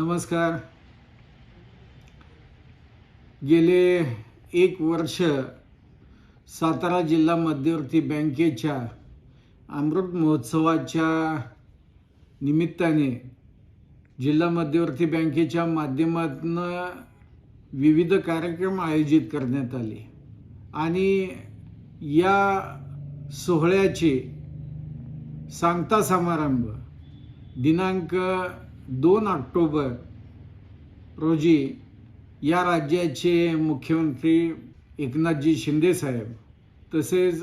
नमस्कार. गेले एक वर्ष सातारा जिल्हा मध्यवर्ती बँकेच्या अमृत महोत्सवाच्या निमित्ताने जिल्हा मध्यवर्ती बँकेच्या माध्यमातून विविध कार्यक्रम आयोजित करण्यात आले. आणि या सोहळ्याचे सांगता समारंभ दिनांक दोन ऑक्टोबर रोजी या राज्याचे मुख्यमंत्री एकनाथजी शिंदे साहेब तसेच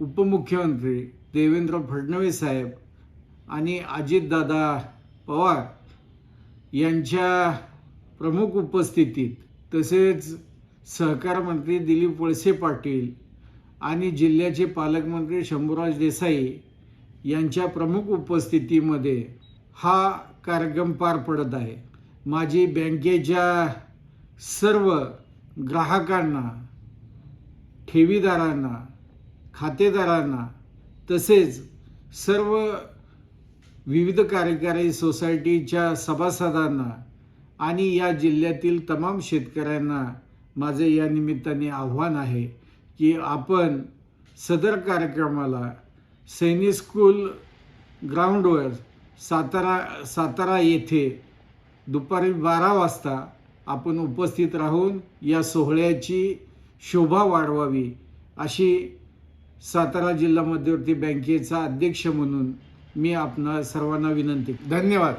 उपमुख्यमंत्री देवेंद्र फडणवीस साहेब आणि अजितदादा पवार यांच्या प्रमुख उपस्थितीत तसेच सहकार मंत्री दिलीप वळसे पाटील आणि जिल्ह्याचे पालकमंत्री शंभूराज देसाई यांच्या प्रमुख उपस्थितीमध्ये हा कार्यक्रम पार पडत आहे. माझी बँकेच्या सर्व ग्राहकांना ठेवीदारांना खातेदारांना तसेच सर्व विविध कार्यकारी सोसायटीच्या सभासदांना आणि या जिल्ह्यातील तमाम शेतकऱ्यांना माझे या निमित्ताने आव्हान आहे की आपण सदर कार्यक्रमाला सैनिक स्कूल ग्राउंडवर सातारा सातारा येथे दुपारी बारा वाजता आपण उपस्थित राहून या सोहळ्याची शोभा वाढवावी अशी सातारा जिल्हा मध्यवर्ती बँकेचा अध्यक्ष म्हणून मी आपणा सर्वांना विनंती धन्यवाद.